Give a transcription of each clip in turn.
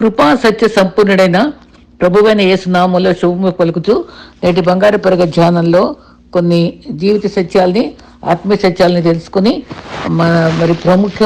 కృపా సత్య సంపూర్ణుడైన ప్రభువైన యేసునామంలో శుభము పలుకుతూ నేటి బంగారు పరగ ధ్యానంలో కొన్ని జీవిత సత్యాల్ని ఆత్మీయ సత్యాలని తెలుసుకుని మరి ప్రముఖ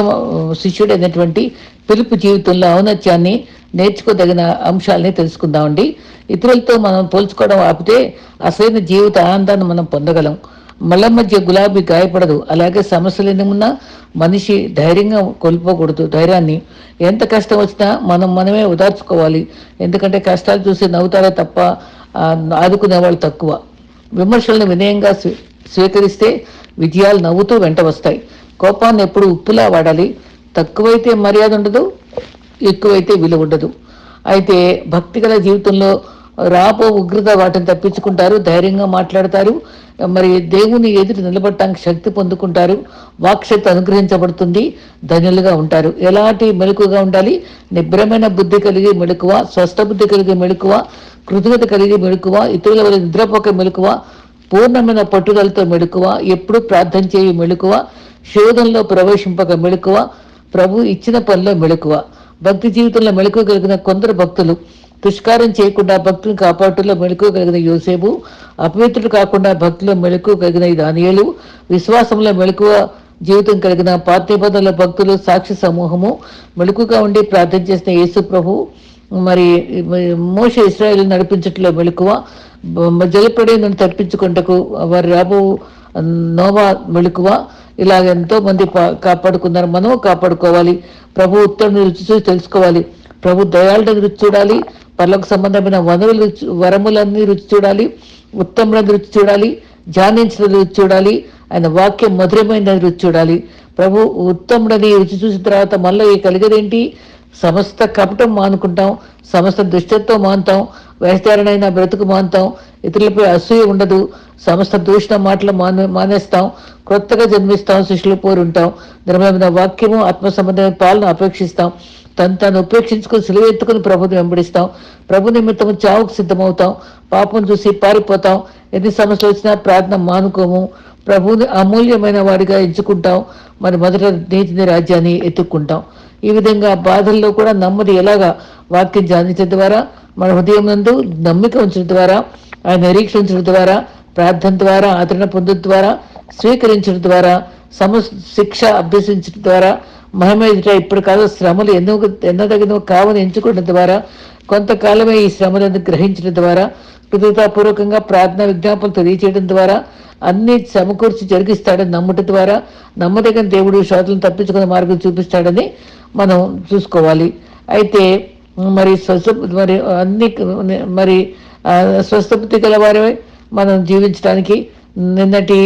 శిష్యుడైనటువంటి పిలుపు జీవితంలో ఔన్నత్యాన్ని నేర్చుకోదగిన అంశాలని తెలుసుకుందామండి. ఇతరులతో మనం పోల్చుకోవడం ఆపితే అసలైన జీవిత ఆనందాన్ని మనం పొందగలం. మళ్ళ మధ్య గులాబీ గాయపడదు. అలాగే సమస్యలు ఎన్ని ఉన్నా మనిషి ధైర్యంగా కోల్పోకూడదు. ధైర్యాన్ని ఎంత కష్టం వచ్చినా మనం మనమే ఉదార్చుకోవాలి ఎందుకంటే కష్టాలు చూసి నవ్వుతారే తప్ప ఆదుకునే వాళ్ళు తక్కువ. విమర్శలను వినయంగా స్వీ- స్వీకరిస్తే విజయాలు నవ్వుతూ వెంట వస్తాయి. కోపాన్ని ఎప్పుడు ఉప్పులా వాడాలి. తక్కువైతే మర్యాద ఉండదు ఎక్కువైతే విలువ ఉండదు. అయితే భక్తిగల జీవితంలో రాపో ఉగ్రత వాటిని తప్పించుకుంటారు ధైర్యంగా మాట్లాడతారు. మరి దేవుని ఎదురు నిలబడటానికి శక్తి పొందుకుంటారు. వాక్శక్తి అనుగ్రహించబడుతుంది. ధన్యులుగా ఉంటారు. ఎలాంటి మెలకుగా ఉండాలి? నిబ్రమైన బుద్ధి కలిగి మెలకువ స్వస్థ బుద్ధి కలిగి మెలకువ కృతజ్ఞత కలిగి మెలకువ ఇతరుల వల్ల నిద్రపోక మెలకువ పూర్ణమైన పట్టుదలతో మెలకువ ఎప్పుడు ప్రార్థన చేయి మెలకువ శోధనలో ప్రవేశింపక మెలకువ ప్రభు ఇచ్చిన పనిలో మెలకువ. భక్తి జీవితంలో మెలకువ కలిగిన కొందరు భక్తులు దుష్కారం చేయకుండా భక్తులను కాపాడులో మెలకు కలిగిన యోసేపు అపవిత్రుడు కాకుండా భక్తిలో మెలకు కలిగిన ఈ విశ్వాసంలో మెలకువ జీవితం కలిగిన పార్థిపదంలో భక్తులు సాక్షి సమూహము మెలకుగా ఉండి ప్రార్థన చేసిన యేసు ప్రభు మరి మోష ఇస్రాయల్ నడిపించట్లో మెలకువ బ- నన్ను తప్పించుకుంటకు వారి రాబో నోవా మెలకువ ఇలా ఎంతో మంది పా- కాపాడుకున్నారు. మనము కాపాడుకోవాలి. ప్రభు ఉత్తరం రుచి చూసి తెలుసుకోవాలి. ప్రభు దయాళుని రుచి చూడాలి. పర్లకు సంబంధమైన వనరులు రుచి- వరములన్నీ రుచి చూడాలి ఉత్తములను రుచి చూడాలి ధ్యానించిన రుచి చూడాలి ఆయన వాక్యం మధురమైన రుచి చూడాలి. ప్రభు ఉత్తముడని రుచి చూసిన తర్వాత మళ్ళీ కలిగేదేంటి? సమస్త కపటం మానుకుంటాం సమస్త దుష్టత్వం మానుతాం వేస్తారనైనా బ్రతుకు మానుతాం ఇతరులపై అసూయ ఉండదు సమస్త దూషణ మాటలు మానే మానేస్తాం కొత్తగా జన్మిస్తాం శిష్యులు పోరుంటాం నిర్మలమైన వాక్యము ఆత్మ సంబంధమైన పాలన అపేక్షిస్తాం. తను తను ఉపేక్షించుకుని సిలువ ఎత్తుకుని ప్రభుని వెంబడిస్తాం. ప్రభు నిమిత్తము చావుకు సిద్ధమవుతాం. పాపం చూసి పారిపోతాం. ఎన్ని సమస్యలు వచ్చినా ప్రార్థన మానుకోము. ప్రభువుని అమూల్యమైన వాడిగా ఎంచుకుంటాం. మరి మొదట నీతిని రాజ్యాన్ని ఎత్తుక్కుంటాం. ఈ విధంగా బాధల్లో కూడా నమ్మది ఎలాగా వాక్యం ధ్యానించడం ద్వారా మన హృదయం నందు నమ్మిక ఉంచడం ద్వారా ఆయన నిరీక్షించడం ద్వారా ప్రార్థన ద్వారా ఆదరణ పొందడం ద్వారా స్వీకరించడం ద్వారా సమ శిక్ష అభ్యసించడం ద్వారా మహిమ ఇప్పుడు కాదు శ్రమలు ఎన్నో ఎన్నదగినో కావని ఎంచుకోవడం ద్వారా కొంతకాలమే ఈ శ్రమలను గ్రహించడం ద్వారా కృతజ్ఞతాపూర్వకంగా ప్రార్థన విజ్ఞాపనలు తెలియచేయడం ద్వారా అన్ని సమకూర్చి జరిగిస్తాడని నమ్ముట ద్వారా నమ్మదగిన దేవుడు శోధలను తప్పించుకునే మార్గం చూపిస్తాడని మనం చూసుకోవాలి. అయితే మరి స్వస్థ మరి అన్ని మరి ఆ, స్వస్థబుద్ధి గల వారే మనం జీవించడానికి నిన్నటి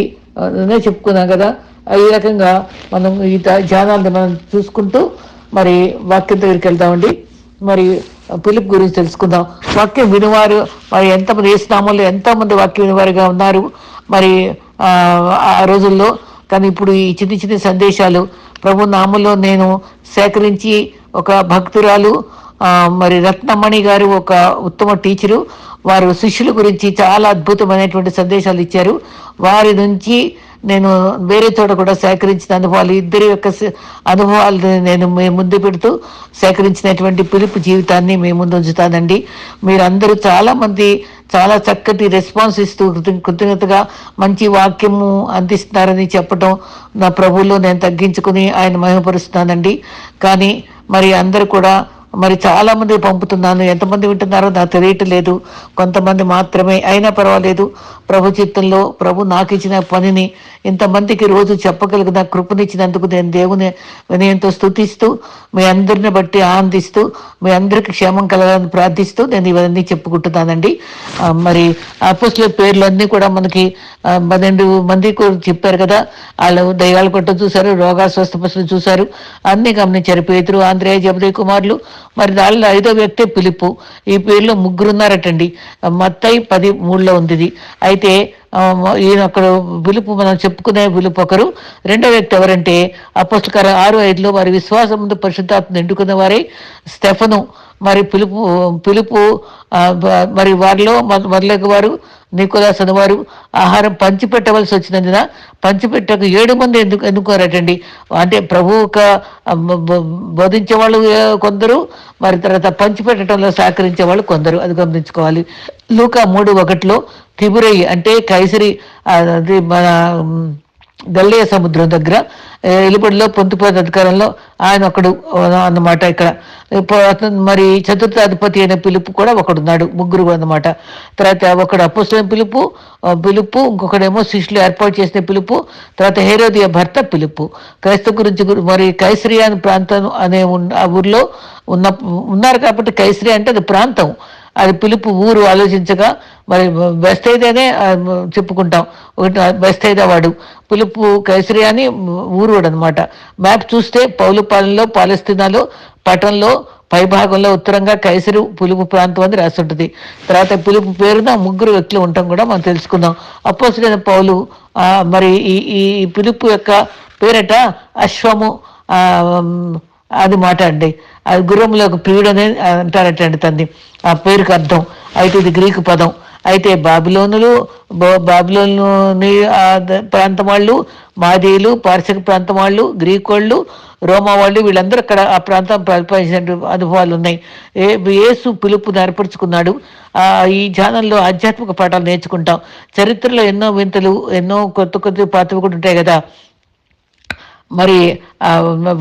నిన్నే చెప్పుకున్నాం కదా ఈ రకంగా మనం ఈ ధ్యా- ధ్యానాలను మనం చూసుకుంటూ మరి వాక్యం దగ్గరికి వెళ్దామండి. మరి పిలుపు గురించి తెలుసుకుందాం. వాక్యం వినివారు మరి ఎంతమంది వేసినామో ఎంతమంది వాక్యం వినివారుగా ఉన్నారు. మరి ఆ, రోజుల్లో కానీ ఇప్పుడు ఈ చిన్న చిన్న సందేశాలు ప్రభు నామంలో నేను సేకరించి ఒక భక్తురాలు మరి రత్నమణి గారు ఒక ఉత్తమ టీచరు వారు శిష్యుల గురించి చాలా అద్భుతమైనటువంటి సందేశాలు ఇచ్చారు. వారి నుంచి నేను వేరే చోట కూడా సేకరించిన అనుభవాలు ఇద్దరి యొక్క అనుభవాలు అనుభవాలను నేను మీ ముందు పెడుతూ సేకరించినటువంటి పిలుపు జీవితాన్ని మీ ముందు ఉంచుతానండి. మీరందరూ చాలా మంది చాలా చక్కటి రెస్పాన్స్ ఇస్తూ కృత- కృతజ్ఞతగా మంచి వాక్యము అందిస్తున్నారని చెప్పటం నా ప్రభువులో నేను తగ్గించుకుని ఆయన మహిమపరుస్తున్నానండి. కానీ మరి అందరూ కూడా మరి చాలా మంది పంపుతున్నాను ఎంతమంది వింటున్నారో నాకు తెలియట్లేదు. కొంతమంది మాత్రమే అయినా పర్వాలేదు. ప్రభు చిత్తంలో ప్రభు నాకు ఇచ్చిన పనిని ఇంతమందికి రోజు చెప్పగలిగిన కృపనిచ్చినందుకు నేను దేవుని వినయంతో స్తుతిస్తూ మీ అందరిని బట్టి ఆనందిస్తూ మీ అందరికి క్షేమం కలగాలని ప్రార్థిస్తూ నేను ఇవన్నీ చెప్పుకుంటున్నానండి. మరి అపోస్ల పేర్లన్నీ కూడా మనకి పన్నెండు మంది చెప్పారు కదా వాళ్ళు దయ్యాలు కొట్ట చూశారు రోగాలు స్వస్థపరులు చూశారు అన్ని గమనించారు. పేతురు ఆంధ్రేయ జబదే కుమారులు మరి దానిలో ఐదో వ్యక్తి పిలుపు. ఈ పేర్లో ముగ్గురు ఉన్నారటండి మత్తయి పది మూడులో ఉంది ఇది అయితే అయితే ఈయన అక్కడ పిలుపు మనం చెప్పుకునే పిలుపు ఒకరు. రెండో వ్యక్తి ఎవరంటే అపస్తుకర ఆరు ఐదులో వారి విశ్వాసం ముందు పరిశుద్ధాత్మ నిండుకున్న వారే స్టెఫను. మరి పిలుపు పిలుపు మరి వారిలో మొ- మొదలగు వారు నికోలాస్ అనే వారు ఆహారం పంచిపెట్టవలసి వచ్చినందున పంచిపెట్టకు ఏడు మంది ఎందుకు ఎన్నుకోరటండి? అంటే ప్రభు ఒక బోధించే వాళ్ళు కొందరు మరి తర్వాత పంచిపెట్టడంలో సహకరించే వాళ్ళు కొందరు. అది గమనించుకోవాలి. లూకా మూడు ఒకటిలో తిబురై అంటే కైసరి అది మన గల్లయ్య సముద్రం దగ్గర ఎలుబడిలో పొంతుపోత అధికారంలో ఆయన ఒకడు అన్నమాట ఇక్కడ. మరి చతుర్థాధిపతి అయిన పిలుపు కూడా ఒకడున్నాడు ముగ్గురు అన్నమాట. తర్వాత ఒకడు అపుస్తున్న పిలుపు పిలుపు ఇంకొకడేమో శిష్యులు ఏర్పాటు చేసిన పిలుపు తర్వాత హేరోదియ భర్త పిలుపు. క్రైస్తవ గురించి మరి కైసరియా ప్రాంతం అనే ఆ ఊర్లో ఉన్న ఉన్నారు కాబట్టి కైసరియా అంటే అది ప్రాంతం. అది పిలుపు ఊరు ఆలోచించగా మరి బెస్తైదేనే చెప్పుకుంటాం. ఒకటి బెస్తైదా వాడు పిలుపు కైసరి అని ఊరు అనమాట మ్యాప్ చూస్తే పౌలుపాలెంలో పాలస్తీనాలో పట్టణంలో పైభాగంలో ఉత్తరంగా కైసరు పులుపు ప్రాంతం అని రాసి ఉంటుంది తర్వాత పులుపు పేరున ముగ్గురు వ్యక్తులు ఉండటం కూడా మనం తెలుసుకుందాం. అపోసరైన పౌలు మరి ఈ ఈ పిలుపు యొక్క పేరట అశ్వము అది మాట అండి. అది గుర్రంలో ఒక ప్రియుడు అనేది అంటారటండి తండ్రి ఆ పేరుకి అర్థం. అయితే ఇది గ్రీకు పదం. అయితే బాబిలోనులు బాబిలోని ప్రాంతం వాళ్ళు మాదీయులు పార్శిక ప్రాంతం వాళ్ళు గ్రీక్ వాళ్ళు రోమా వాళ్ళు వీళ్ళందరూ అక్కడ ఆ ప్రాంతం పరిపాలించిన అనుభవాలు ఉన్నాయి. ఏ ఏసు పిలుపు ఏర్పరచుకున్నాడు. ఈ ధ్యానంలో ఆధ్యాత్మిక పాఠాలు నేర్చుకుంటాం. చరిత్రలో ఎన్నో వింతలు ఎన్నో కొత్త కొత్త పాత్రలు కూడా ఉంటాయి కదా. మరి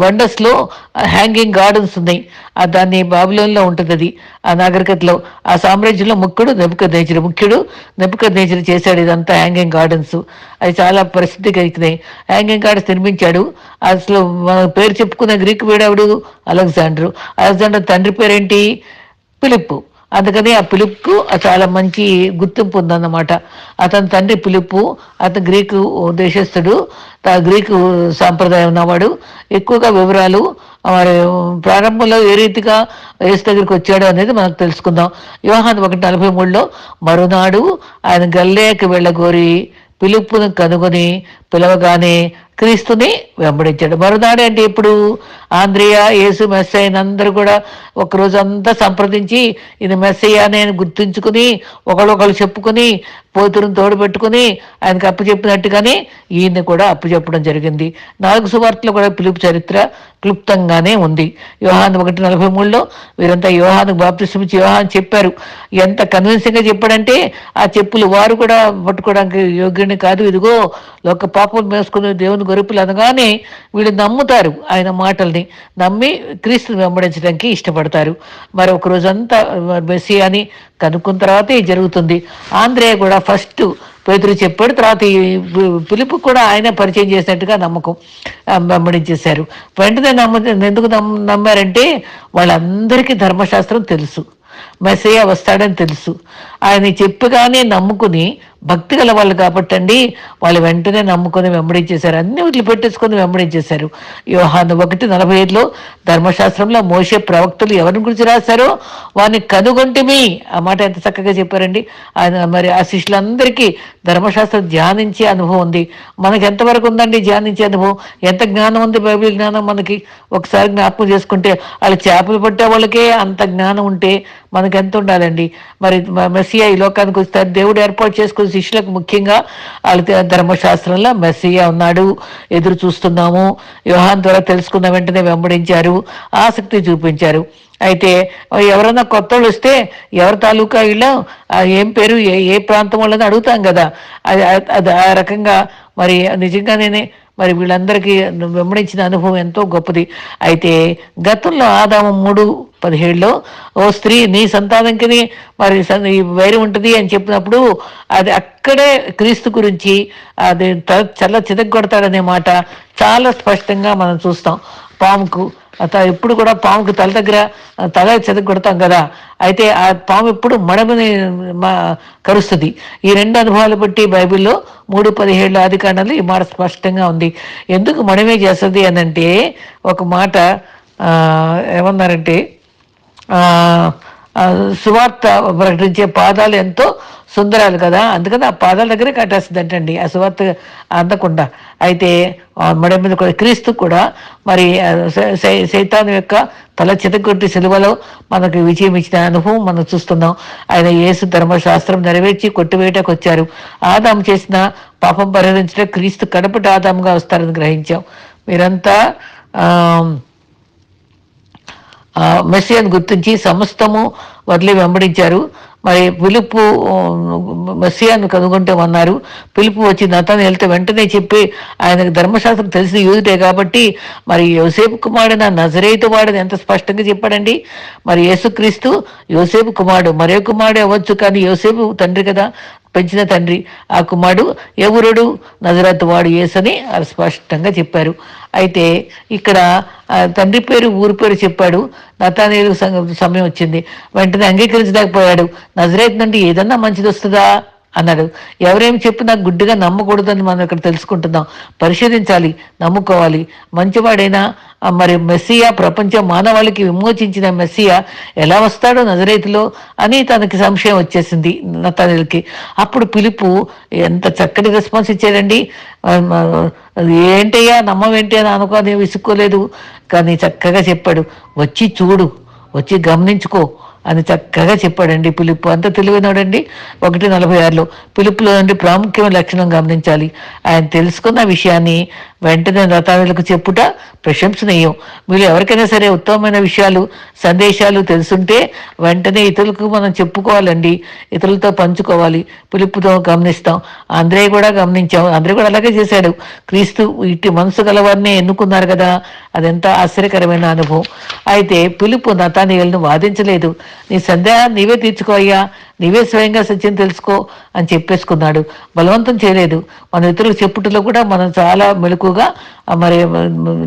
వండర్స్లో హ్యాంగింగ్ గార్డెన్స్ ఉన్నాయి. ఆ దాన్ని బాబులోన్లో ఉంటుంది అది. ఆ నాగరికతలో. ఆ సామ్రాజ్యంలో ముక్కుడు నెప్పుక నేచర్ ముఖ్యుడు నెప్పుక నేచర్ చేశాడు ఇదంతా హ్యాంగింగ్ గార్డెన్స్ అది చాలా ప్రసిద్ధి కలిగినాయి హ్యాంగింగ్ గార్డెన్స్ నిర్మించాడు. అసలు పేరు చెప్పుకున్న గ్రీక్ వీడావుడు? అలెగ్జాండర్. అలెగ్జాండర్ తండ్రి పేరేంటి? పిలిప్పు అందుకని ఆ పిలుపుకు చాలా మంచి గుర్తింపు ఉందన్నమాట. అతని తండ్రి పిలుపు అతను గ్రీకు దేశస్థుడు గ్రీకు సాంప్రదాయం ఉన్నవాడు. ఎక్కువగా వివరాలు మరి ప్రారంభంలో ఏ రీతిగా ఏసు దగ్గరికి వచ్చాడు అనేది మనకు తెలుసుకుందాం. వివాహాన్ని ఒకటి నలభై మూడులో మరునాడు ఆయన గల్లేకి వెళ్ళగోరి పిలుపును కనుగొని పిలవగానే క్రీస్తుని వెంబడించాడు. మరునాడు అంటే ఇప్పుడు ఆంధ్రియ యేసు మెస్సయ్యని అందరూ కూడా ఒకరోజు అంతా సంప్రదించి ఇది మెస్సయ్య అని గుర్తుంచుకుని ఒకళ్ళొకళ్ళు చెప్పుకుని పోతురుని తోడుపెట్టుకుని ఆయనకు అప్పు చెప్పినట్టుగానే ఈయన్ని కూడా అప్పు చెప్పడం జరిగింది. నాలుగు సువార్తలు కూడా పిలుపు చరిత్ర క్లుప్తంగానే ఉంది. యోహాన్ ఒకటి నలభై మూడులో వీరంతా యోహాను బాప్తిస్మిచ్చి యోహాన్ చెప్పారు. ఎంత కన్విన్సింగ్గా చెప్పాడంటే ఆ చెప్పులు వారు కూడా పట్టుకోవడానికి యోగ్యుని కాదు. ఇదిగో ఒక పాపం మేసుకుని దేవుని గొరుపులు అనగానే వీళ్ళు నమ్ముతారు ఆయన మాటల్ని. నమ్మి క్రీస్తుని వెంబడించడానికి ఇష్టపడతారు. మరి ఒక రోజంతా మెస్సీ అని కనుక్కున్న తర్వాతే జరుగుతుంది. ఆంధ్రేయ కూడా ఫస్ట్ పేదరు చెప్పాడు తర్వాత ఈ పిలుపు కూడా ఆయన పరిచయం చేసినట్టుగా నమ్మకం వెంబడించేశారు. వెంటనే నమ్మ ఎందుకు నమ్మారంటే వాళ్ళందరికీ ధర్మశాస్త్రం తెలుసు. మెసయ్య వస్తాడని తెలుసు. ఆయన చెప్పగానే నమ్ముకుని భక్తి గల వాళ్ళు కాబట్టండి. వాళ్ళు వెంటనే నమ్ముకొని వెంబడించేశారు అన్ని వదిలిపెట్టేసుకొని వెంబడించేశారు యోహాను ఒకటి నలభై ఐదులో ధర్మశాస్త్రంలో మోసే ప్రవక్తలు ఎవరిని గురించి రాశారో? వారిని కనుగొంటిమి ఆ మాట ఎంత చక్కగా చెప్పారండి. ఆయన మరి ఆ శిష్యులందరికీ ధర్మశాస్త్రం ధ్యానించే అనుభవం ఉంది. మనకి ఎంతవరకు ఉందండి ధ్యానించే అనుభవం? ఎంత జ్ఞానం ఉంది బైబిల్ జ్ఞానం మనకి? ఒకసారి జ్ఞాపకం చేసుకుంటే వాళ్ళు చేపలు పట్టే వాళ్ళకే అంత జ్ఞానం ఉంటే మనకి ఎంత ఉండాలండి? మరి మెస్సియా ఈ లోకానికి వస్తారు దేవుడు ఏర్పాటు చేసుకుని శిష్యులకు ముఖ్యంగా వాళ్ళ ధర్మశాస్త్రంలో మెస్సియా ఉన్నాడు ఎదురు చూస్తున్నాము. వ్యూహాన్ ద్వారా తెలుసుకున్న వెంటనే వెంబడించారు ఆసక్తి చూపించారు. అయితే ఎవరైనా కొత్త వాళ్ళు వస్తే ఎవరి తాలూకా ఇళ్ళ ఏం పేరు ఏ ఏ ప్రాంతం వాళ్ళని అడుగుతాం కదా. అది అది ఆ రకంగా మరి నిజంగా నేనే మరి వీళ్ళందరికీ వెంబడించిన అనుభవం ఎంతో గొప్పది. అయితే గతంలో ఆదాము మూడు పదిహేడులో ఓ స్త్రీ నీ సంతానంకి మరి వైరం ఉంటుంది అని చెప్పినప్పుడు అది అక్కడే క్రీస్తు గురించి అది చల్ల చితగొడతాడనే మాట చాలా స్పష్టంగా మనం చూస్తాం. పాముకు ఎప్పుడు కూడా పాముకి తల దగ్గర తల చెదగ కొడతాం కదా. అయితే ఆ పాము ఎప్పుడు మడమని కరుస్తుంది. ఈ రెండు అనుభవాలు బట్టి బైబిల్లో మూడు పదిహేడు ఆది ఈ మాట స్పష్టంగా ఉంది. ఎందుకు మడమే చేస్తుంది అని అంటే ఒక మాట ఏమన్నారంటే సువార్త ప్రకటించే పాదాలు ఎంతో సుందరాలు కదా? అందుకని ఆ పాదాల దగ్గరే కట్టేస్తుంది అంటండి ఆ సువార్త అందకుండా. అయితే మడ మీద క్రీస్తు కూడా మరి సైతాన్ యొక్క తల చితకొట్టి సిలువలో మనకు విజయం ఇచ్చిన అనుభవం మనం చూస్తున్నాం. ఆయన యేసు ధర్మశాస్త్రం నెరవేర్చి కొట్టివేయటకు వచ్చారు. ఆదాం చేసిన పాపం పరిహరించడం క్రీస్తు కడపటి ఆదాముగా వస్తారని గ్రహించాం. మీరంతా ఆ గుర్తించి సమస్తము వదిలి వెంబడించారు. మరి పిలుపు మెస్సియాను కనుగొంటామన్నారు పిలుపు వచ్చి నతను వెళ్తే వెంటనే చెప్పి ఆయనకు ధర్మశాస్త్రం తెలిసిన యూదుటే కాబట్టి మరి యోసేపు కుమారుడు నా నజరేతు వాడని ఎంత స్పష్టంగా చెప్పాడండి. మరి యేసుక్రీస్తు యోసేపు కుమారుడు మరే కుమారుడు అవ్వచ్చు కానీ యోసేపు తండ్రి కదా. పెంచిన తండ్రి ఆ కుమారుడు ఎవరుడు నజరత్ వాడు యేసని అది స్పష్టంగా చెప్పారు. అయితే ఇక్కడ తండ్రి పేరు ఊరి పేరు చెప్పాడు. నతానీరు సమయం వచ్చింది. వెంటనే అంగీకరించలేకపోయాడు. నజరేత్ నుండి ఏదన్నా మంచిది వస్తుందా అన్నాడు. ఎవరేం చెప్పినా గుడ్డిగా నమ్మకూడదని మనం ఇక్కడ తెలుసుకుంటున్నాం. పరిశోధించాలి నమ్ముకోవాలి. మంచివాడైనా మరి మెస్సియా ప్రపంచ మానవాళికి విమోచించిన మెస్సియా ఎలా వస్తాడో నజరేతులో అని తనకి సంశయం వచ్చేసింది నతానిల్కి. అప్పుడు పిలుపు ఎంత చక్కటి రెస్పాన్స్ ఇచ్చాడండి. ఏంటయ్యా నమ్మవేంటి అని అనుకోని విసుక్కోలేదు. కానీ చక్కగా చెప్పాడు వచ్చి చూడు వచ్చి గమనించుకో అని చక్కగా చెప్పాడండి. పిలుపు అంత తెలివినాడండి. ఒకటి నలభై ఆరులో పిలుపులో నుండి ప్రాముఖ్యమైన లక్షణం గమనించాలి. ఆయన తెలుసుకున్న విషయాన్ని వెంటనే నతానులకు చెప్పుట ప్రశంసనీయం. మీరు ఎవరికైనా సరే ఉత్తమమైన విషయాలు సందేశాలు తెలుసుంటే వెంటనే ఇతరులకు మనం చెప్పుకోవాలండి. ఇతరులతో పంచుకోవాలి. పిలుపుతో గమనిస్తాం. అంద్రే కూడా గమనించాం. అందరూ కూడా అలాగే చేశాడు క్రీస్తు ఇట్టి మనసు గలవారినే ఎన్నుకున్నారు కదా. అదెంత ఆశ్చర్యకరమైన అనుభవం. అయితే పిలుపు నతానీయులను వాదించలేదు. నీ సందేహాన్ని నీవే తీర్చుకోవయ్యా నీవే స్వయంగా సత్యం తెలుసుకో అని చెప్పేసుకున్నాడు. బలవంతం చేయలేదు. మన ఇతరులకు చెప్పుటలో కూడా మనం చాలా మెలకుగా మరి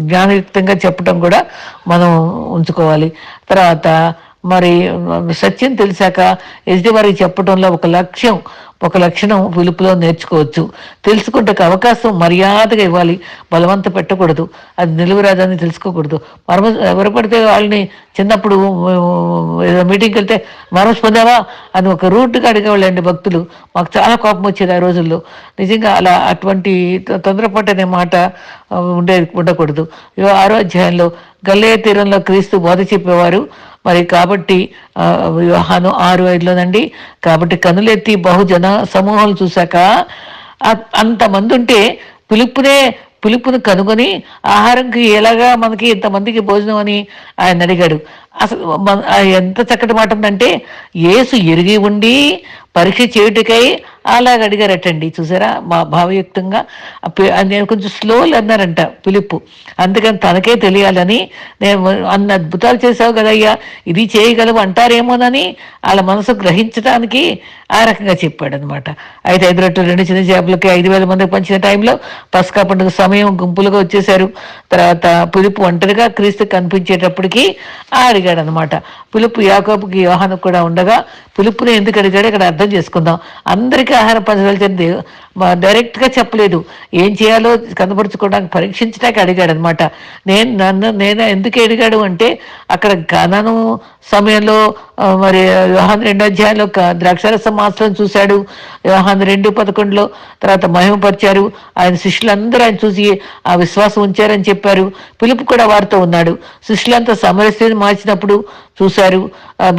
జ్ఞానయుక్తంగా చెప్పటం కూడా మనం ఉంచుకోవాలి. తర్వాత మరి సత్యం తెలిసాక ఎదుటి వారికి చెప్పడంలో ఒక లక్ష్యం ఒక లక్షణం పిలుపులో నేర్చుకోవచ్చు. తెలుసుకుంటే అవకాశం మర్యాదగా ఇవ్వాలి. బలవంత పెట్టకూడదు. అది నిలువరాదని తెలుసుకోకూడదు. మరమ ఎవరు పడితే వాళ్ళని చిన్నప్పుడు ఏదో మీటింగ్కి వెళ్తే మరమస్ పొందావా అని ఒక రూట్గా అడిగేవాళ్ళండి భక్తులు. మాకు చాలా కోపం వచ్చేది ఆ రోజుల్లో. నిజంగా అలా అటువంటి తొందరపాటు అనే మాట ఉండే ఉండకూడదు. ఆరో అధ్యాయంలో గల్లే తీరంలో క్రీస్తు బోధ చెప్పేవారు. మరి కాబట్టి వివాహాను ఆరు ఐదులోనండి కాబట్టి కనులెత్తి బహుజన సమూహాలు చూశాక అంతమంది ఉంటే పిలుపునే పిలుపుని కనుగొని ఆహారంకి ఎలాగా మనకి ఇంతమందికి భోజనం అని ఆయన అడిగాడు. అసలు ఎంత చక్కటి మాట ఉందంటే ఏసు ఎరిగి ఉండి పరీక్ష చేయుటకై అలాగ అడిగారటండి. చూసారా? మా భావయుక్తంగా. నేను కొంచెం స్లో అన్నారంట పిలుపు అందుకని తనకే తెలియాలని నేను అన్న అద్భుతాలు చేసావు కదయ్యా. ఇది చేయగలవు అంటారేమోనని వాళ్ళ మనసు గ్రహించడానికి ఆ రకంగా చెప్పాడు అనమాట ఐదు ఐదు రొట్టెలు రెండు చిన్న చేపలకి ఐదు వేల మందికి పంచిన టైంలో పసకా పండుగ సమయం గుంపులుగా వచ్చేసారు తర్వాత పిలుపు ఒంటరిగా క్రీస్తు కనిపించేటప్పటికి ఆ అడిగాడు అనమాట పిలుపు యాకోబుకి యోహాను కూడా ఉండగా పిలుపుని ఎందుకు అడిగాడు ఇక్కడ అర్థం చేసుకుందాం. అందరికీ ఆహారం పంచదలిచింది డైరెక్ట్గా చెప్పలేదు. ఏం చేయాలో కనపరుచుకోవడానికి పరీక్షించడానికి అడిగాడు అనమాట నేను నన్ను నేను ఎందుకు అడిగాడు అంటే అక్కడ గణను సమయంలో మరి యోహాన్ రెండో అధ్యాయంలో క- ద్రాక్షారస చూశాడు. యోహాన్ రెండు పదకొండులో తర్వాత మహిమపరిచారు. ఆయన శిష్యులందరూ ఆయన చూసి ఆ విశ్వాసం ఉంచారని చెప్పారు. పిలుపు కూడా వారితో ఉన్నాడు. శిష్యులంతా సమరస్థితిని మార్చినప్పుడు చూశారు. ఆ,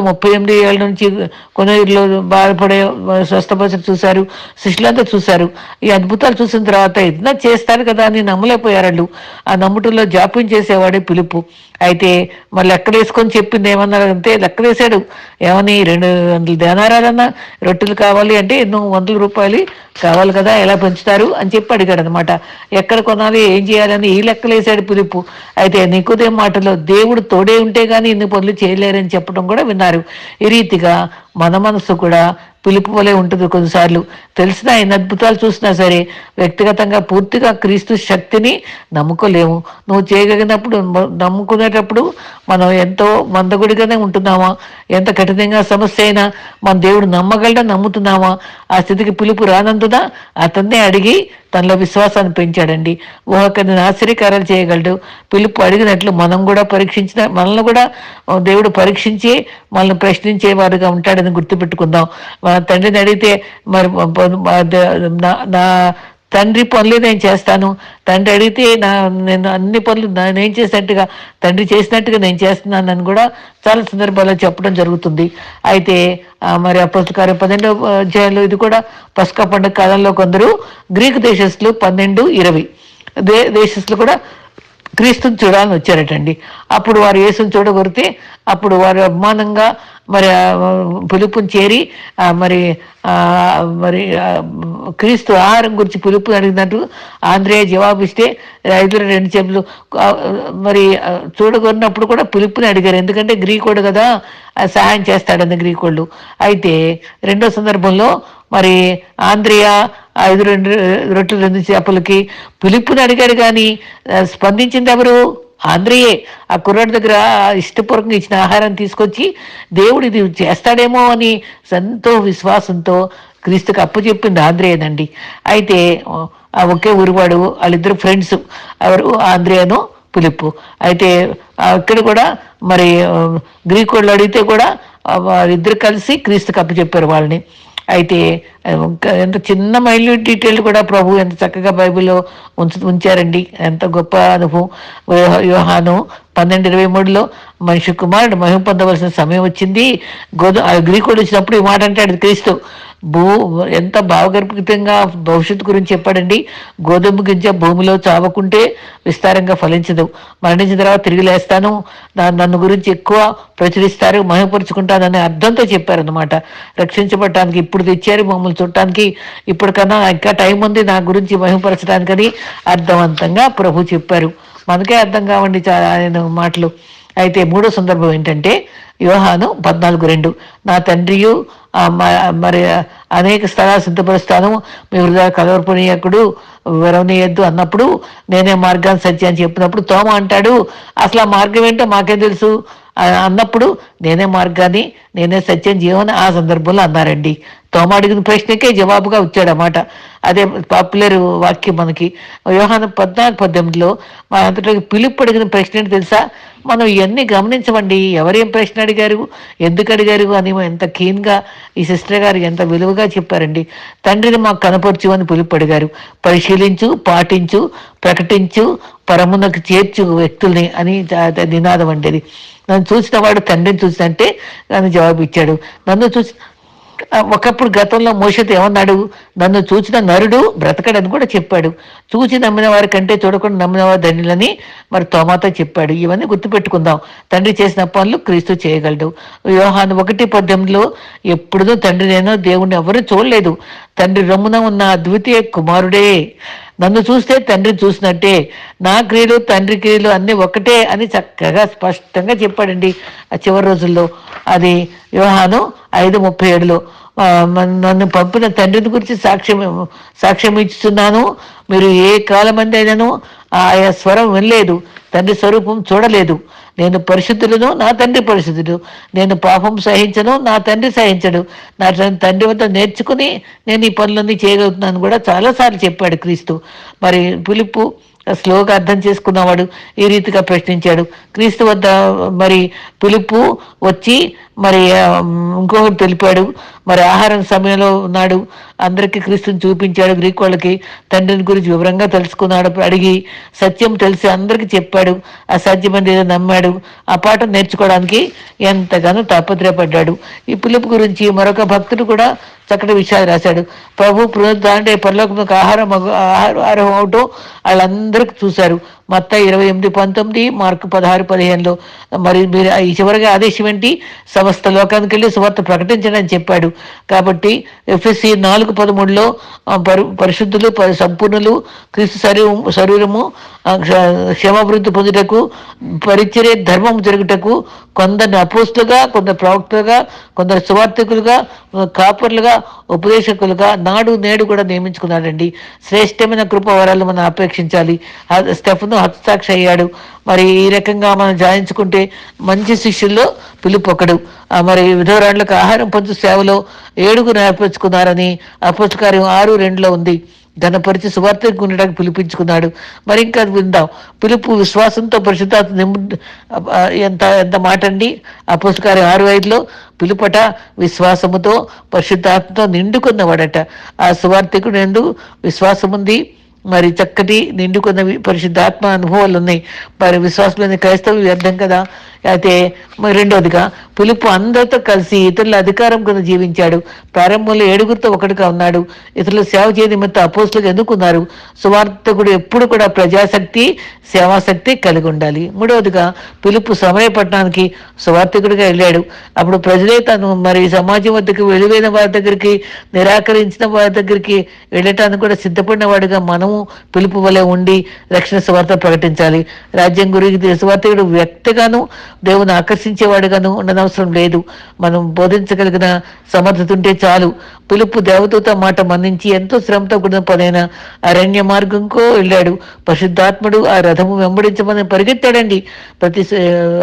ముప్పై ఎనిమిది ఏళ్ళ నుంచి కొనలో బాధపడే స్వస్థపరిచి చూశారు. శిష్యులంతా చూశారు. ఈ అద్భుతాలు చూసిన తర్వాత ఇదన్నా చేస్తారు కదా అని నమ్మలేకపోయారు వాళ్ళు ఆ నమ్ముటంలో జాప్యం చేసేవాడే పిలుపు. అయితే మరి లెక్కలేసుకొని చెప్పింది ఏమన్నారంటే లెక్కలేసాడు ఏమని రెండు వందల దేనారాలన్నా రొట్టెలు కావాలి అంటే ఎన్నో వందల రూపాయలు కావాలి కదా ఎలా పెంచుతారు అని చెప్పి అడిగాడు అనమాట ఎక్కడ కొనాలి ఏం చేయాలని ఈ లెక్కలేసాడు పిలుపు. అయితే నీకుదే మాటలో దేవుడు తోడే ఉంటే గానీ ఇన్ని పనులు చేయలేరని చెప్పడం కూడా విన్నారు. ఈ రీతిగా మన మనసు కూడా పిలుపు వలె ఉంటుంది కొన్నిసార్లు. తెలిసిన ఎన్ని అద్భుతాలు చూసినా సరే వ్యక్తిగతంగా పూర్తిగా క్రీస్తు శక్తిని నమ్ముకోలేము. నువ్వు చేయగలిగినప్పుడు నమ్ముకునేటప్పుడు మనం ఎంతో మందగుడిగానే ఉంటున్నామా? ఎంత కఠినంగా సమస్య అయినా మన దేవుడు నమ్మగలడా నమ్ముతున్నామా? ఆ స్థితికి పిలుపు రానందున అతన్నే అడిగి తనలో విశ్వాసాన్ని పెంచాడండి. ఒకరిని ఆశ్చర్యకారాలు చేయగలడు. పిలుపు అడిగినట్లు మనం కూడా పరీక్షించిన మనల్ని కూడా దేవుడు పరీక్షించి మనల్ని ప్రశ్నించే వారుగా అని గుర్తుపెట్టుకుందాం. మన తండ్రిని అడిగితే మరి నా- తండ్రి పనులు నేను చేస్తాను. తండ్రి అడిగితే నా నేను అన్ని పనులు నేను చేసినట్టుగా తండ్రి చేసినట్టుగా నేను చేస్తున్నానని కూడా చాలా సందర్భాల్లో చెప్పడం జరుగుతుంది. అయితే మరి అప్పటికారు పన్నెండు అధ్యాయంలో ఇది కూడా పసుక పండుగ కాలంలో కొందరు గ్రీకు దేశస్తులు పన్నెండు ఇరవై. దే దేశస్తులు కూడా క్రీస్తుని చూడాలని వచ్చారటండి. అప్పుడు వారు యేసుని చూడగొరితే అప్పుడు వారు అభిమానంగా మరి పిలుపుని చేరి మరి మరి క్రీస్తు ఆహారం గురించి పిలుపుని అడిగినట్టు ఆంధ్రేయ జవాబిస్తే రైతులు రెండు చెప్పులు మరి చూడగొరినప్పుడు కూడా పిలుపుని అడిగారు. ఎందుకంటే గ్రీకోడు కదా సహాయం చేస్తాడని గ్రీకోళ్ళు. అయితే రెండో సందర్భంలో మరి ఆంధ్రియా ఐదు రెండు రొట్టెలు రెండు చేపలకి పిలుపుని అడిగాడు కానీ స్పందించింది ఎవరు? ఆంధ్రయే ఆ కుర్రాడి దగ్గర ఇష్టపూర్వకంగా ఇచ్చిన ఆహారం తీసుకొచ్చి దేవుడు ఇది చేస్తాడేమో అని ఎంతో విశ్వాసంతో క్రీస్తుకు అప్పు చెప్పింది ఆంధ్రేయనండి అయితే ఆ ఒకే ఊరివాడు వాళ్ళిద్దరు ఫ్రెండ్స్ ఎవరు? ఆంధ్రేయను పిలుపు. అయితే అక్కడ ఇక్కడ కూడా మరి గ్రీకు గ్రీక్ వాళ్ళు అడిగితే కూడా వాళ్ళిద్దరు వారిద్దరు కలిసి క్రీస్తు అప్పు చెప్పారు వాళ్ళని. అయితే ఇంకా ఎంత చిన్న మైల్యూట్ డీటెయిల్ కూడా ప్రభు ఎంత చక్కగా బైబిల్లో ఉంచు ఉంచారండి. ఎంత గొప్ప అనుభవం. వ్యూహాను పన్నెండు ఇరవై మూడులో మనిషి కుమారుడు మహిమ పొందవలసిన సమయం వచ్చింది. గోధు ఆ కూడా వచ్చినప్పుడు ఈ మాట అంటాడు క్రీస్తు. భూ ఎంత భావగర్భితంగా భవిష్యత్తు గురించి చెప్పాడండి? గోధుమ గింజ భూమిలో చావకుంటే విస్తారంగా ఫలించదు. మరణించిన తర్వాత తిరిగి లేస్తాను. నన్ను గురించి ఎక్కువ ప్రచురిస్తారు మహిమపరుచుకుంటాననే అర్థంతో చెప్పారనమాట రక్షించబడటానికి ఇప్పుడు తెచ్చారు మమ్మల్ని చూడటానికి ఇప్పటికన్నా ఇంకా టైం ఉంది నా గురించి మహిమపరచడానికని అర్థవంతంగా ప్రభు చెప్పారు. మనకే అర్థం కావండి చాలా ఆయన మాటలు. అయితే మూడో సందర్భం ఏంటంటే యోహాను పద్నాలుగు రెండు. నా తండ్రియు మరి అనేక స్థలాలు సిద్ధపరుస్తాను. మీ హృదయ కలవరపనీయకుడు విరవనీయద్దు అన్నప్పుడు నేనే మార్గాన్ని సత్యాన్ని చెప్పినప్పుడు తోమ అంటాడు. అసలు ఆ మార్గం ఏంటో మాకేం తెలుసు? అన్నప్పుడు నేనే మార్గాన్ని నేనే సత్యం జీవన ఆ సందర్భంలో అన్నారండి. తోమ అడిగిన ప్రశ్నకే జవాబుగా వచ్చాడనమాట అదే పాపులర్ వాక్యం మనకి వ్యవహారం పద్నాలుగు పద్దెనిమిదిలో మా అంతటా పిలుపు అడిగిన ప్రశ్న ఏంటి తెలుసా? మనం ఇవన్నీ గమనించమండి. ఎవరేం ప్రశ్న అడిగారు? ఎందుకు అడిగారు? అని ఎంత కీన్గా ఈ సిస్టర్ గారు ఎంత విలువగా చెప్పారండి. తండ్రిని మాకు కనపరచు అని పిలుపు అడిగారు. పరిశీలించు పాటించు ప్రకటించు పరమునకు చేర్చు వ్యక్తుల్ని అని నినాదం అండి అది. నన్ను చూసిన వాడు తండ్రిని చూసినంటే నన్ను జవాబు ఇచ్చాడు నన్ను చూసి ఒకప్పుడు గతంలో మోషతో ఏమన్నాడు? నన్ను చూసిన నరుడు బ్రతకడని కూడా చెప్పాడు. చూసి నమ్మిన వారి కంటే చూడకుండా నమ్మిన వారి దండ్రులని మరి తోమాతో చెప్పాడు. ఇవన్నీ గుర్తుపెట్టుకుందాం. తండ్రి చేసిన పనులు క్రీస్తు చేయగలడు. వ్యూహాన్ని ఒకటి పద్దెనిమిదిలో ఎప్పుడూ తండ్రి నేను దేవుణ్ణి ఎవరు చూడలేదు. తండ్రి రమ్మున ఉన్న అద్వితీయ కుమారుడే. నన్ను చూస్తే తండ్రిని చూసినట్టే నా క్రియలు తండ్రి క్రియలు అన్నీ ఒకటే అని చక్కగా స్పష్టంగా చెప్పాడండి ఆ చివరి రోజుల్లో. అది వివాహం ఐదు ముప్పై ఏడులో నన్ను పంపిన తండ్రిని గురించి సాక్ష్యం సాక్ష్యం ఇస్తున్నాను. మీరు ఏ కాలం అయినను ఆయా స్వరం వినలేదు. తండ్రి స్వరూపం చూడలేదు. నేను పరిశుద్ధులను నా తండ్రి పరిశుద్ధుడు. నేను పాపం సహించను నా తండ్రి సహించడు. నా తండ్రి వద్ద నేర్చుకుని నేను ఈ పనులన్నీ చేయగలుగుతున్నాను కూడా చాలాసార్లు చెప్పాడు క్రీస్తు. మరి పిలుపు స్లోగా అర్థం చేసుకున్నవాడు ఈ రీతిగా ప్రశ్నించాడు. క్రీస్తు వద్ద మరి పిలుపు వచ్చి మరి ఇంకొకటి తెలిపాడు. మరి ఆహారం సమయంలో ఉన్నాడు. అందరికీ క్రీస్తుని చూపించాడు గ్రీక్ వాళ్ళకి. తండ్రిని గురించి వివరంగా తెలుసుకున్నాడు. అడిగి సత్యం తెలిసి అందరికీ చెప్పాడు. ఆ సత్యం ఏదో నమ్మాడు. ఆ పాఠం నేర్చుకోవడానికి ఎంతగానో తాపత్రయపడ్డాడు. ఈ పిలుపు గురించి మరొక భక్తుడు కూడా చక్కటి విషయాలు రాశాడు. ప్రభు పునరుద్ధరణ పరలోకములకు ఆహారం ఆహారం ఆహారం అవటం వాళ్ళందరికీ చూశారు. మత్త ఇరవై ఎనిమిది పంతొమ్మిది మార్కు పదహారు పదిహేనులో. మరి మీరు ఈ చివరిగా ఆదేశం ఏంటి? సమస్త లోకానికి వెళ్ళి సువార్త ప్రకటించడం అని చెప్పాడు. కాబట్టి ఎఫ్ఎస్సి నాలుగు పదమూడులో పరు పరిశుద్ధులు సంపూర్ణులు క్రీస్తు శరీరం శరీరము క్షమాభివృద్ధి పొందుటకు పరిచర్య ధర్మం జరుగుటకు కొందరిని అపోస్తులుగా కొందరు ప్రవక్తలుగా కొందరు సువార్థికులుగా కాపర్లుగా ఉపదేశకులుగా నాడు నేడు కూడా నియమించుకున్నాడండి. శ్రేష్టమైన కృప వరాలు మనం అపేక్షించాలి. ఆ స్టెఫను హస్తసాక్షి అయ్యాడు. మరి ఈ రకంగా మనం జాయించుకుంటే మంచి శిష్యుల్లో పిలుపు ఒకడు మరి విధవరాళ్ళకు ఆహారం పంచు సేవలో ఏడుగురు నేర్పించుకున్నారని అపోస్కార్యం ఆరు రెండులో ఉంది. ఘనపరిచి సువార్తకు ఉండడానికి పిలిపించుకున్నాడు. మరి ఇంకా విందాం. పిలుపు విశ్వాసంతో పరిశుద్ధాత్మ నింపు ఎంత ఎంత మాట అండి? ఆ పుస్తకాలు ఆరు ఐదులో పిలుపట విశ్వాసముతో పరిశుద్ధాత్మతో నిండుకున్నవాడట. ఆ సువార్థకుడు ఎందు విశ్వాసం ఉంది మరి చక్కటి నిండుకున్న పరిశుద్ధాత్మ అనుభవాలు ఉన్నాయి మరి విశ్వాసమైన క్రైస్తవ వ్యర్థం కదా? అయితే రెండోదిగా పిలుపు అందరితో కలిసి ఇతరుల అధికారం కింద జీవించాడు. ప్రారంభంలో ఏడుగురితో ఒకటిగా ఉన్నాడు. ఇతరుల సేవ చేయ నిమిత్తం అపోస్తులకు ఎందుకున్నారు సువార్థకుడు ఎప్పుడు కూడా ప్రజాశక్తి సేవాశక్తి కలిగి ఉండాలి. మూడవదిగా పిలుపు సమరపట్నానికి సువార్థకుడిగా వెళ్ళాడు. అప్పుడు ప్రజలే తను మరి సమాజం వద్దకు వెలువైన వారి దగ్గరికి నిరాకరించిన వారి దగ్గరికి వెళ్ళటానికి కూడా సిద్ధపడిన వాడిగా మనము పిలుపు వలె ఉండి రక్షణ సువార్త ప్రకటించాలి. రాజ్యం గురించి సువార్థకుడు వ్యక్తిగాను దేవుని ఆకర్షించేవాడుగాను ఉండనవసరం లేదు. మనం బోధించగలిగిన సమర్థత ఉంటే చాలు. పిలుపు దేవదూత మాట మన్నించి ఎంతో శ్రమతో కూడిన పనైన అరణ్య మార్గంకో వెళ్ళాడు. పరిశుద్ధాత్ముడు ఆ రథము వెంబడించమని పరిగెత్తాడండి. ప్రతి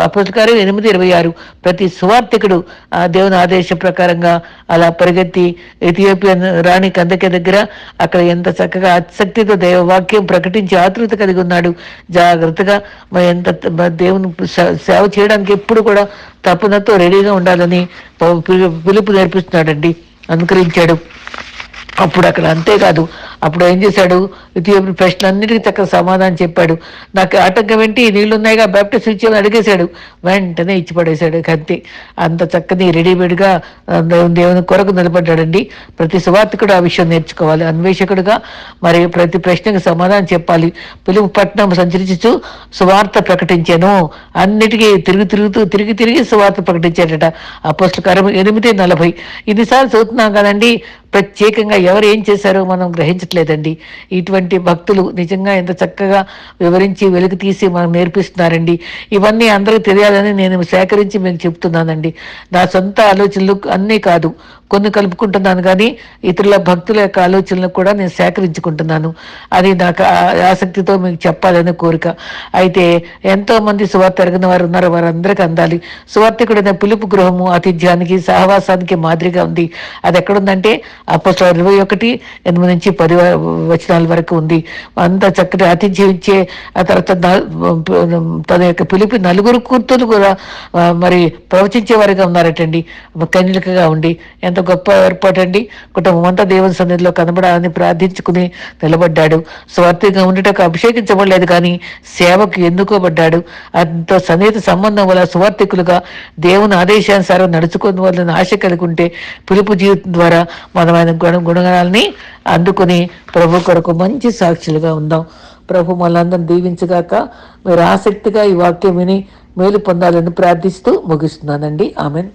అపస్కారం ఎనిమిది ఇరవై ఆరు. ప్రతి సువార్థికుడు ఆ దేవుని ఆదేశం ప్రకారంగా అలా పరిగెత్తి ఇథియోపియన్ రాణి కందకే దగ్గర అక్కడ ఎంత చక్కగా ఆసక్తితో దైవవాక్యం ప్రకటించి ఆతృత కలిగి ఉన్నాడు. జాగ్రత్తగా ఎంత దేవుని సేవ సేవ చేయడానికి ఎప్పుడు కూడా తప్పునతో రెడీగా ఉండాలని పిలుపు నేర్పిస్తున్నాడండి. అనుకరించాడు అప్పుడు అక్కడ అంతేకాదు. అప్పుడు ఏం చేశాడు? ఇథియోపియన్ ప్రశ్నలన్నిటికీ చక్కగా సమాధానం చెప్పాడు. నాకు ఆటంకం ఏంటి? ఈ ఉన్నాయిగా బ్యాప్టిస్ట్ ఇచ్చేమని అడిగేశాడు. వెంటనే ఇచ్చి పడేశాడు. అంతే. అంత చక్కని రెడీమేడ్గా దేవుని దేవుని కొరకు నిలబడ్డాడండి. ప్రతి సువార్తకుడు ఆ విషయం నేర్చుకోవాలి. అన్వేషకుడుగా మరి ప్రతి ప్రశ్నకు సమాధానం చెప్పాలి. పిలుపు పట్నం సంచరించు సువార్త ప్రకటించాను. అన్నిటికీ తిరిగి తిరుగుతూ తిరిగి తిరిగి సువార్త ప్రకటించాడట. అపోస్టకారం ఎనిమిది నలభై. ఇన్నిసార్లు చదువుతున్నాం కదండి. ప్రత్యేకంగా ఎవరు ఏం చేశారో మనం గ్రహించట్లేదండి. ఇటువంటి భక్తులు నిజంగా ఎంత చక్కగా వివరించి వెలుగు తీసి మనం నేర్పిస్తున్నారండి. ఇవన్నీ అందరికీ తెలియాలని నేను సేకరించి మీకు చెప్తున్నానండి. నా సొంత ఆలోచనలు అన్నీ కాదు. కొన్ని కలుపుకుంటున్నాను కానీ ఇతరుల భక్తుల యొక్క ఆలోచనలు కూడా నేను సేకరించుకుంటున్నాను. అది నాకు ఆ- ఆసక్తితో మీకు చెప్పాలని కోరిక. అయితే ఎంతో మంది సువార్త ఎరగిన వారు ఉన్నారు వారందరికీ అందాలి. సువార్తికుడైన పిలుపు గృహము ఆతిథ్యానికి సహవాసానికి మాదిరిగా ఉంది. అది ఎక్కడుందంటే అప్పట్లో ఇరవై ఒకటి ఎనిమిది నుంచి పది వచనాల వరకు ఉంది. అంత చక్కటి ఆతిథ్యం ఇచ్చే ఆ తర్వాత తన యొక్క పిలిపి నలుగురు కూతురు కూడా మరి ప్రవచించే వారిగా ఉన్నారటండి. కన్యకగా ఉండి. ఎంత గొప్ప ఏర్పాటు అండి. కుటుంబం అంతా దేవుని సన్నిధిలో కనబడాలని ప్రార్థించుకుని నిలబడ్డాడు. స్వార్థిగా ఉండటకు అభిషేకించబడలేదు కానీ సేవకు ఎన్నుకోబడ్డాడు. అంత సన్నిహిత సంబంధం వల్ల సువార్థికులుగా దేవుని ఆదేశానుసారం నడుచుకుని వాళ్ళని ఆశ కలిగి ఉంటే పిలుపు జీవితం ద్వారా మనం ఆయన గుణ గుణగణాలని అందుకుని ప్రభు కొరకు మంచి సాక్షులుగా ఉందాం. ప్రభు మనందరం దీవించగాక మీరు ఆసక్తిగా ఈ వాక్యం విని మేలు పొందాలని ప్రార్థిస్తూ ముగిస్తున్నానండి. ఆమెన్.